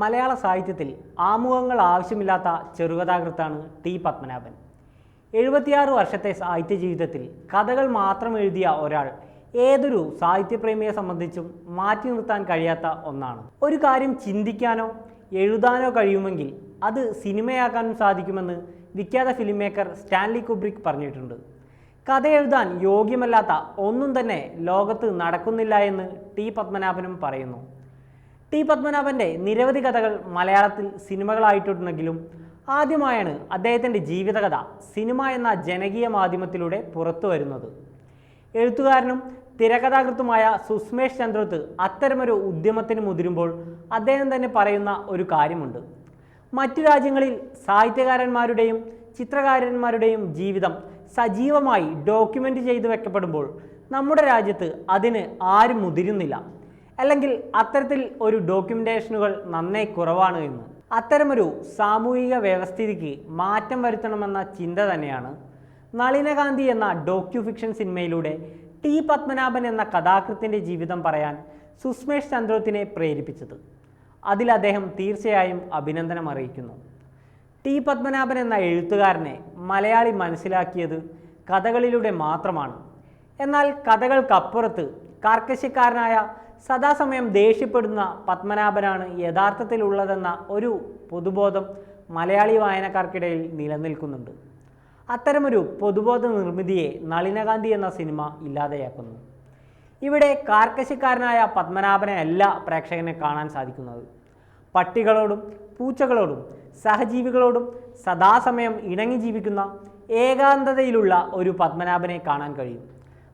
മലയാള സാഹിത്യത്തിൽ ആമുഖങ്ങൾ ആവശ്യമില്ലാത്ത ചെറുകഥാകൃത്താണ് ടി പത്മനാഭൻ. എഴുപത്തിയാറ് വർഷത്തെ സാഹിത്യ ജീവിതത്തിൽ കഥകൾ മാത്രം എഴുതിയ ഒരാൾ ഏതൊരു സാഹിത്യപ്രേമിയെ സംബന്ധിച്ചും മാറ്റി നിർത്താൻ കഴിയാത്ത ഒന്നാണ്. ഒരു കാര്യം ചിന്തിക്കാനോ എഴുതാനോ കഴിയുമെങ്കിൽ അത് സിനിമയാക്കാനും സാധിക്കുമെന്ന് വിഖ്യാത ഫിലിം മേക്കർ സ്റ്റാൻലി കുബ്രിക് പറഞ്ഞിട്ടുണ്ട്. കഥ എഴുതാൻ യോഗ്യമല്ലാത്ത ഒന്നും തന്നെ ലോകത്ത് നടക്കുന്നില്ല എന്ന് ടി പത്മനാഭനും പറയുന്നു. ടി പത്മനാഭന്റെ നിരവധി കഥകൾ മലയാളത്തിൽ സിനിമകളായിട്ടുണ്ടെങ്കിലും ആദ്യമായാണ് അദ്ദേഹത്തിന്റെ ജീവിതകഥ സിനിമ എന്ന ജനകീയ മാധ്യമത്തിലൂടെ പുറത്തു വരുന്നത്. എഴുത്തുകാരനും തിരക്കഥാകൃത്തുമായ സുസ്മേഷ് ചന്ദ്രത്ത് അത്തരമൊരു ഉദ്യമത്തിന് മുതിരുമ്പോൾ അദ്ദേഹം തന്നെ പറയുന്ന ഒരു കാര്യമുണ്ട്. മറ്റു രാജ്യങ്ങളിൽ സാഹിത്യകാരന്മാരുടെയും ചിത്രകാരന്മാരുടെയും ജീവിതം സജീവമായി ഡോക്യുമെന്റ് ചെയ്തു വെക്കപ്പെടുമ്പോൾ നമ്മുടെ രാജ്യത്ത് അതിന് ആരും മുതിരുന്നില്ല. അല്ലെങ്കിൽ അത്തരത്തിൽ ഒരു ഡോക്യുമെന്റേഷനുകൾ നന്നേ കുറവാണ് എന്ന്. അത്തരമൊരു സാമൂഹിക വ്യവസ്ഥിതിക്ക് മാറ്റം വരുത്തണമെന്ന ചിന്ത തന്നെയാണ് നളിനകാന്തി എന്ന ഡോക്യു ഫിക്ഷൻ സിനിമയിലൂടെ ടി പത്മനാഭൻ എന്ന കഥാകൃത്തിന്റെ ജീവിതം പറയാൻ സുസ്മേഷ് ചന്ദ്രോത്തിനെ പ്രേരിപ്പിച്ചത്. അതിൽ അദ്ദേഹം തീർച്ചയായും അഭിനന്ദനം അറിയിക്കുന്നു. ടി പത്മനാഭൻ എന്ന എഴുത്തുകാരനെ മലയാളി മനസ്സിലാക്കിയത് കഥകളിലൂടെ മാത്രമാണ്. എന്നാൽ കഥകൾക്കപ്പുറത്ത് കാർക്കശ്യക്കാരനായ സദാസമയം ദേഷ്യപ്പെടുന്ന പത്മനാഭനാണ് യഥാർത്ഥത്തിലുള്ളതെന്ന ഒരു പൊതുബോധം മലയാളി വായനക്കാർക്കിടയിൽ നിലനിൽക്കുന്നുണ്ട്. അത്തരമൊരു പൊതുബോധ നിർമ്മിതിയെ നളിനകാന്തി എന്ന സിനിമ ഇല്ലാതെയാക്കുന്നു. ഇവിടെ കാർക്കശക്കാരനായ പത്മനാഭനെ അല്ല പ്രേക്ഷകനെ കാണാൻ സാധിക്കുന്നത്. പട്ടികളോടും പൂച്ചകളോടും സഹജീവികളോടും സദാസമയം ഇണങ്ങി ജീവിക്കുന്ന ഏകാന്തതയിലുള്ള ഒരു പത്മനാഭനെ കാണാൻ കഴിയും.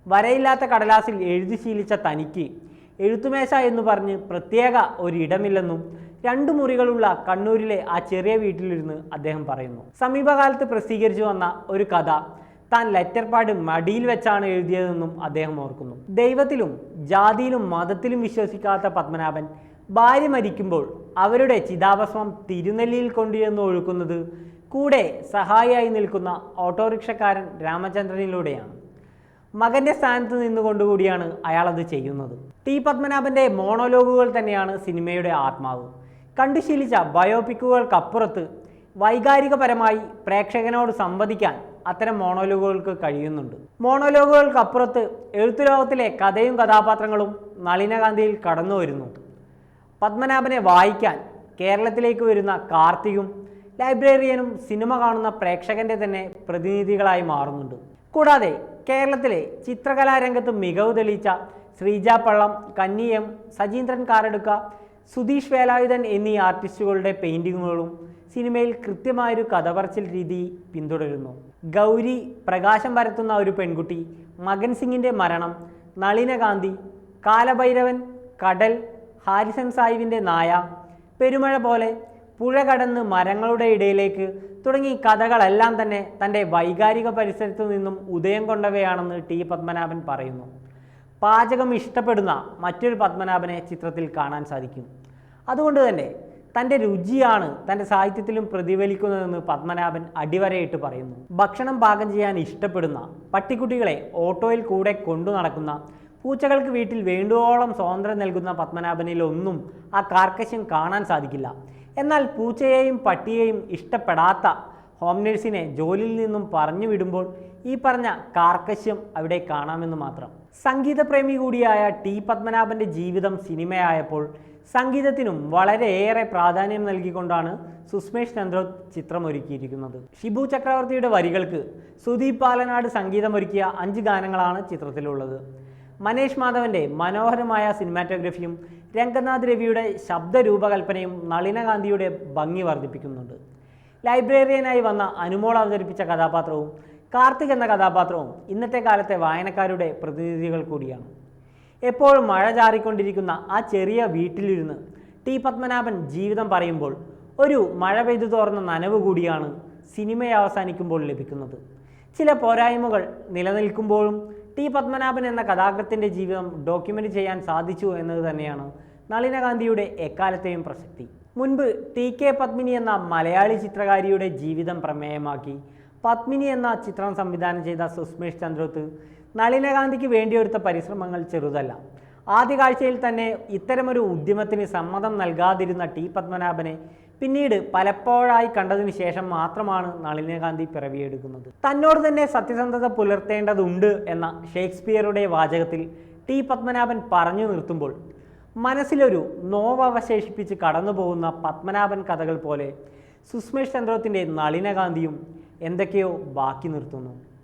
വരയില്ലാത്ത കടലാസിൽ എഴുതി ശീലിച്ച തനിക്ക് എഴുത്തുമേശ എന്ന് പറഞ്ഞ് പ്രത്യേക ഒരിടമില്ലെന്നും രണ്ട് മുറികളുള്ള കണ്ണൂരിലെ ആ ചെറിയ വീട്ടിലിരുന്ന് അദ്ദേഹം പറയുന്നു. സമീപകാലത്ത് പ്രസിദ്ധീകരിച്ചു വന്ന ഒരു കഥ താൻ ലെറ്റർ പാഡ് മടിയിൽ വെച്ചാണ് എഴുതിയതെന്നും അദ്ദേഹം ഓർക്കുന്നു. ദൈവത്തിലും ജാതിയിലും മതത്തിലും വിശ്വസിക്കാത്ത പത്മനാഭൻ ഭാര്യ മരിക്കുമ്പോൾ അവരുടെ ചിതാഭസ്മം തിരുനെല്ലിയിൽ കൊണ്ടുചെന്ന് ഒഴുക്കുന്നത് കൂടെ സഹായിയായി നിൽക്കുന്ന ഓട്ടോറിക്ഷക്കാരൻ രാമചന്ദ്രനിലൂടെയാണ്. മകന്റെ സ്ഥാനത്ത് നിന്നുകൊണ്ടുകൂടിയാണ് അയാൾ അത് ചെയ്യുന്നത്. ടി പത്മനാഭന്റെ മോണോലോഗുകൾ തന്നെയാണ് സിനിമയുടെ ആത്മാവ്. കണ്ടുശീലിച്ച ബയോപിക്കുകൾക്കപ്പുറത്ത് വൈകാരികപരമായി പ്രേക്ഷകനോട് സംവദിക്കാൻ അത്തരം മോണോലോഗുകൾക്ക് കഴിയുന്നുണ്ട്. മോണോലോഗുകൾക്കപ്പുറത്ത് എഴുത്തുലോകത്തിലെ കഥയും കഥാപാത്രങ്ങളും നളിനകാന്തിയിൽ കടന്നു വരുന്നു. പത്മനാഭനെ വായിക്കാൻ കേരളത്തിലേക്ക് വരുന്ന കാർത്തികും ലൈബ്രേറിയനും സിനിമ കാണുന്ന പ്രേക്ഷകന്റെ തന്നെ പ്രതിനിധികളായി മാറുന്നുണ്ട്. കൂടാതെ കേരളത്തിലെ ചിത്രകലാരംഗത്ത് മികവ് തെളിയിച്ച ശ്രീജ പള്ളം കന്നിയം സജീന്ദ്രൻ കാറെടുക്ക സുധീഷ് വേലായുധൻ എന്നീ ആർട്ടിസ്റ്റുകളുടെ പെയിന്റിങ്ങുകളും സിനിമയിൽ കൃത്യമായൊരു കഥപറച്ചൽ രീതി പിന്തുടരുന്നു. ഗൗരി പ്രകാശം പരത്തുന്ന ഒരു പെൺകുട്ടി മകൻ സിംഗിന്റെ മരണം നളിനകാന്തി കാലഭൈരവൻ കടൽ ഹാരിസൺ സാഹിബിന്റെ നായ പെരുമഴ പോലെ പുഴ കടന്ന് മരങ്ങളുടെ ഇടയിലേക്ക് തുടങ്ങി കഥകളെല്ലാം തന്നെ തന്റെ വൈകാരിക പരിസരത്തു നിന്നും ഉദയം കൊണ്ടവയാണെന്ന് ടി പത്മനാഭൻ പറയുന്നു. പാചകം ഇഷ്ടപ്പെടുന്ന മറ്റൊരു പത്മനാഭനെ ചിത്രത്തിൽ കാണാൻ സാധിക്കും. അതുകൊണ്ട് തന്നെ തന്റെ രുചിയാണ് തന്റെ സാഹിത്യത്തിലും പ്രതിഫലിക്കുന്നതെന്ന് പത്മനാഭൻ അടിവരയിട്ട് പറയുന്നു. ഭക്ഷണം പാകം ചെയ്യാൻ ഇഷ്ടപ്പെടുന്ന പട്ടിക്കുട്ടികളെ ഓട്ടോയിൽ കൂടെ കൊണ്ടു നടക്കുന്ന പൂച്ചകൾക്ക് വീട്ടിൽ വേണ്ടുവോളം സ്വാതന്ത്ര്യം നൽകുന്ന പത്മനാഭനിലൊന്നും ആ കാർക്കശ്യം കാണാൻ സാധിക്കില്ല. എന്നാൽ പൂച്ചയെയും പട്ടിയെയും ഇഷ്ടപ്പെടാത്ത ഹോം നേഴ്സിനെ ജോലിയിൽ നിന്നും പറഞ്ഞു വിടുമ്പോൾ ഈ പറഞ്ഞ കാർക്കശ്യം അവിടെ കാണാമെന്ന് മാത്രം സംഗീതപ്രേമി കൂടിയായ ടി പത്മനാഭന്റെ ജീവിതം സിനിമയായപ്പോൾ സംഗീതത്തിനും വളരെയേറെ പ്രാധാന്യം നൽകിക്കൊണ്ടാണ് സുസ്മേഷ് ചിത്രം ഒരുക്കിയിരിക്കുന്നത്. ഷിബു ചക്രവർത്തിയുടെ വരികൾക്ക് സുദീപ് പാലനാട് സംഗീതമൊരുക്കിയ അഞ്ച് ഗാനങ്ങളാണ് ചിത്രത്തിലുള്ളത് മനേഷ് മാധവന്റെ മനോഹരമായ സിനിമാറ്റോഗ്രഫിയും രംഗനാഥ് രവിയുടെ ശബ്ദ രൂപകൽപ്പനയും നളിനകാന്തിയുടെ ഭംഗി വർദ്ധിപ്പിക്കുന്നുണ്ട്. ലൈബ്രേറിയനായി വന്ന അനുമോൾ അവതരിപ്പിച്ച കഥാപാത്രവും കാർത്തിക് എന്ന കഥാപാത്രവും ഇന്നത്തെ കാലത്തെ വായനക്കാരുടെ പ്രതിനിധികൾ കൂടിയാണ്. എപ്പോഴും മഴ ചാറിക്കൊണ്ടിരിക്കുന്ന ആ ചെറിയ വീട്ടിലിരുന്ന് ടി പത്മനാഭൻ ജീവിതം പറയുമ്പോൾ ഒരു മഴ പെയ്തു തോർന്ന നനവ് കൂടിയാണ് സിനിമ അവസാനിക്കുമ്പോൾ ലഭിക്കുന്നത്. ചില പോരായ്മകൾ നിലനിൽക്കുമ്പോഴും ടി പത്മനാഭൻ എന്ന കഥാകൃത്തിന്റെ ജീവിതം ഡോക്യുമെന്റ് ചെയ്യാൻ സാധിച്ചു എന്നത് തന്നെയാണ് നളിനകാന്തിയുടെ എക്കാലത്തെയും പ്രസക്തി. മുൻപ് ടി കെ പത്മിനി എന്ന മലയാളി ചിത്രകാരിയുടെ ജീവിതം പ്രമേയമാക്കി. പത്മിനി എന്ന ചിത്രം സംവിധാനം ചെയ്ത സുസ്മേഷ് ചന്ദ്രോത്ത് നളിനകാന്തിക്ക് വേണ്ടിയെടുത്ത പരിശ്രമങ്ങൾ ചെറുതല്ല. ആദ്യ കാഴ്ചയിൽ തന്നെ ഇത്തരമൊരു ഉദ്യമത്തിന് സമ്മതം നൽകാതിരുന്ന ടി പത്മനാഭനെ പിന്നീട് പലപ്പോഴായി കണ്ടതിന് ശേഷം മാത്രമാണ് നളിനകാന്തി പിറവിയെടുക്കുന്നത്. തന്നോട് തന്നെ സത്യസന്ധത പുലർത്തേണ്ടതുണ്ട് എന്ന ഷേക്സ്പിയറുടെ വാചകത്തിൽ ടി പത്മനാഭൻ പറഞ്ഞു നിർത്തുമ്പോൾ മനസ്സിലൊരു നോവവശേഷിപ്പിച്ച് കടന്നു പോകുന്ന പത്മനാഭൻ കഥകൾ പോലെ സുസ്മേഷ് ചന്ദ്രത്തിന്റെ നളിനകാന്തിയും എന്തൊക്കെയോ ബാക്കി നിർത്തുന്നു.